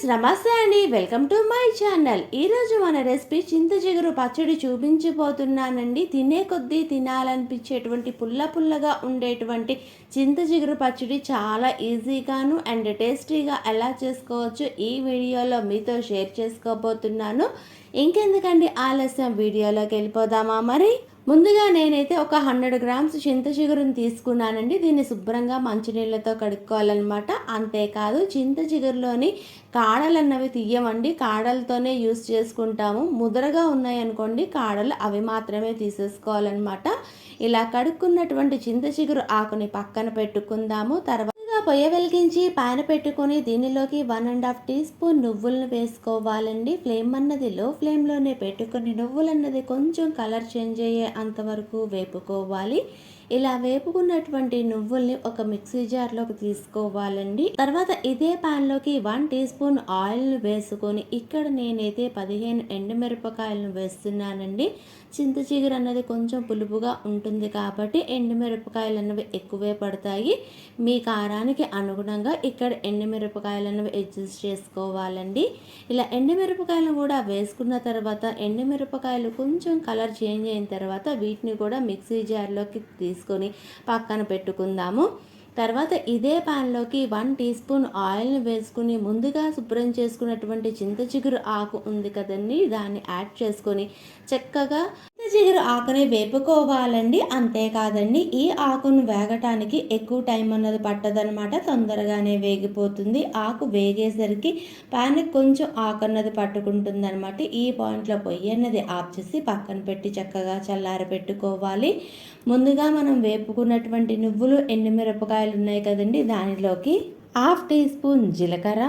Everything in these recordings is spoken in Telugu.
ఫ్రెండ్స్ నమస్తే అండి. Welcome to my channel. ఈరోజు మన రెసిపీ చింత చిగురు పచ్చడి చూపించిపోతున్నానండి తినే కొద్దీ తినాలనిపించేటువంటి పుల్ల పుల్లగా ఉండేటువంటి చింత చిగురు పచ్చడి చాలా ఈజీగాను అండ్ టేస్టీగా ఎలా చేసుకోవచ్చు ఈ వీడియోలో మీతో షేర్ చేసుకోబోతున్నాను. ఇంకెందుకండి ఆలస్యం? వీడియోలోకి వెళ్ళిపోదామా మరి? ముందుగా నేనైతే ఒక హండ్రెడ్ గ్రామ్స్ చింతచిగురుని తీసుకున్నానండి. దీన్ని శుభ్రంగా మంచినీళ్ళతో కడుక్కోవాలన్నమాట. అంతేకాదు చింత చిగురులోని కాడలు అన్నవి తీయమండి. కాడలతోనే యూస్ చేసుకుంటాము. ముదరగా ఉన్నాయనుకోండి కాడలు అవి మాత్రమే తీసేసుకోవాలన్నమాట. ఇలా కడుక్కున్నటువంటి చింత చిగురు ఆకుని పక్కన పెట్టుకుందాము. తర్వాత పొయ్య వెలిగించి పాన పెట్టుకొని దీనిలోకి one and half teaspoon నువ్వులను వేసుకోవాలండి. ఫ్లేమ్ అన్నది లో ఫ్లేమ్లోనే పెట్టుకొని నువ్వులన్నది కొంచెం కలర్ చేంజ్ అయ్యే అంతవరకు వేపుకోవాలి. ఇలా వేపుకున్నటువంటి నువ్వుల్ని ఒక మిక్సీ జార్లోకి తీసుకోవాలండి. తర్వాత ఇదే లోకి వన్ టీ స్పూన్ ఆయిల్ వేసుకొని ఇక్కడ నేనైతే పదిహేను ఎండుమిరపకాయలను వేస్తున్నానండి. చింత చిగురు అన్నది కొంచెం పులుపుగా ఉంటుంది కాబట్టి ఎండుమిరపకాయలు అన్నవి ఎక్కువే పడతాయి. మీ కారానికి అనుగుణంగా ఇక్కడ ఎండుమిరపకాయలు అన్నవి అడ్జస్ట్ చేసుకోవాలండి. ఇలా ఎండుమిరపకాయలను కూడా వేసుకున్న తర్వాత ఎండుమిరపకాయలు కొంచెం కలర్ చేంజ్ అయిన తర్వాత వీటిని కూడా మిక్సీ జార్లోకి తీసుకు తీసుకొని పక్కన పెట్టుకుందాము. తర్వాత ఇదే ప్యాన్లోకి వన్ టీ స్పూన్ ఆయిల్ని వేసుకుని ముందుగా శుభ్రం చేసుకున్నటువంటి చింత చిగురు ఆకు ఉంది కదండి దాన్ని యాడ్ చేసుకొని చక్కగా చిగురు ఆకుని వేపుకోవాలండి. అంతేకాదండి ఈ ఆకును వేగటానికి ఎక్కువ టైం అన్నది పట్టదనమాట తొందరగానే వేగిపోతుంది. ఆకు వేగేసరికి ప్యాన్కి కొంచెం ఆకు అన్నది పట్టుకుంటుంది అనమాట ఈ పాయింట్లో పొయ్యి అన్నది ఆఫ్ చేసి పక్కన పెట్టి చక్కగా చల్లార పెట్టుకోవాలి. ముందుగా మనం వేపుకున్నటువంటి నువ్వులు ఎండుమిరపకాయలు ఉన్నాయి కదండి దానిలోకి హాఫ్ టీ స్పూన్ జీలకర్ర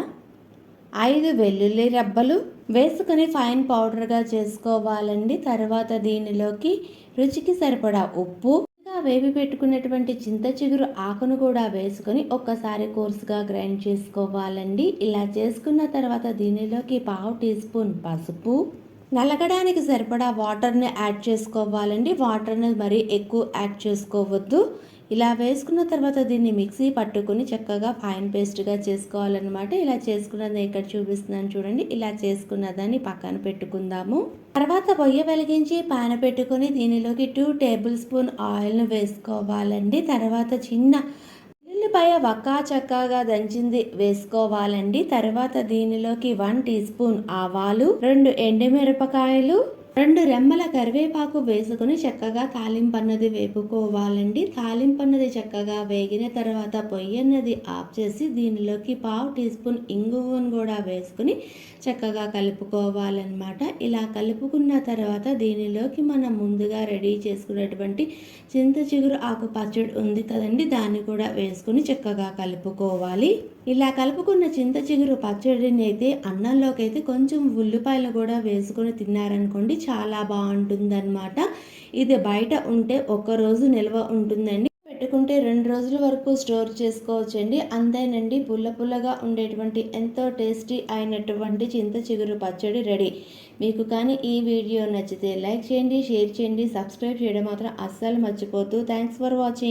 ఐదు వెల్లుల్లి రబ్బలు వేసుకొని ఫైన్ పౌడర్గా చేసుకోవాలండి. తర్వాత దీనిలోకి రుచికి సరిపడా ఉప్పు వేపి పెట్టుకున్నటువంటి చింత చిగురు ఆకును కూడా వేసుకొని ఒక్కసారి కోర్సుగా గ్రైండ్ చేసుకోవాలండి. ఇలా చేసుకున్న తర్వాత దీనిలోకి పావు టీ స్పూన్ పసుపు. నలగడానికి సరిపడా వాటర్ని యాడ్ చేసుకోవాలండి. వాటర్ని మరీ ఎక్కువ యాడ్ చేసుకోవద్దు. ఇలా వేసుకున్న తర్వాత దీన్ని మిక్సీ పట్టుకుని చక్కగా ఫైన్ పేస్ట్గా చేసుకోవాలన్నమాట. ఇలా చేసుకున్నది ఇక్కడ చూపిస్తున్నాను చూడండి. ఇలా చేసుకున్న దాన్ని పక్కన పెట్టుకుందాము. తర్వాత పొయ్య వెలిగించి పాన పెట్టుకుని దీనిలోకి టూ టేబుల్ స్పూన్ ఆయిల్ను వేసుకోవాలండి. తర్వాత చిన్న ఉల్లిపాయ వక్కా చక్కగా దంచింది వేసుకోవాలండి. తర్వాత దీనిలోకి వన్ టీ స్పూన్ ఆవాలు రెండు ఎండుమిరపకాయలు రెండు రెమ్మల కరివేపాకు వేసుకుని చక్కగా తాలింపన్నది వేపుకోవాలండి. తాలింపన్నది చక్కగా వేగిన తర్వాత పొయ్యన్నది ఆఫ్ చేసి దీనిలోకి పావు టీ స్పూన్ ఇంగువను కూడా వేసుకుని చక్కగా కలుపుకోవాలన్నమాట. ఇలా కలుపుకున్న తర్వాత దీనిలోకి మనం ముందుగా రెడీ చేసుకున్నటువంటి చింత చిగురు ఆకు పచ్చడి ఉంది కదండి దాన్ని కూడా వేసుకుని చక్కగా కలుపుకోవాలి. ఇలా కలుపుకున్న చింత చిగురు పచ్చడిని అయితే అన్నంలోకి అయితే కొంచెం ఉల్లిపాయలు కూడా వేసుకొని తిన్నారనుకోండి చాలా బాగుంటుందన్నమాట. ఇది బయట ఉంటే రోజు నిల్వ ఉంటుందండి. పెట్టుకుంటే రెండు రోజుల వరకు స్టోర్ చేసుకోవచ్చండి. అంతేనండి పుల్ల పుల్లగా ఉండేటువంటి ఎంతో టేస్టీ అయినటువంటి చింత చిగురు పచ్చడి రెడీ. మీకు కానీ ఈ వీడియో నచ్చితే లైక్ చేయండి షేర్ చేయండి సబ్స్క్రైబ్ చేయడం మాత్రం అస్సలు మర్చిపోతూ థ్యాంక్స్ ఫర్ వాచింగ్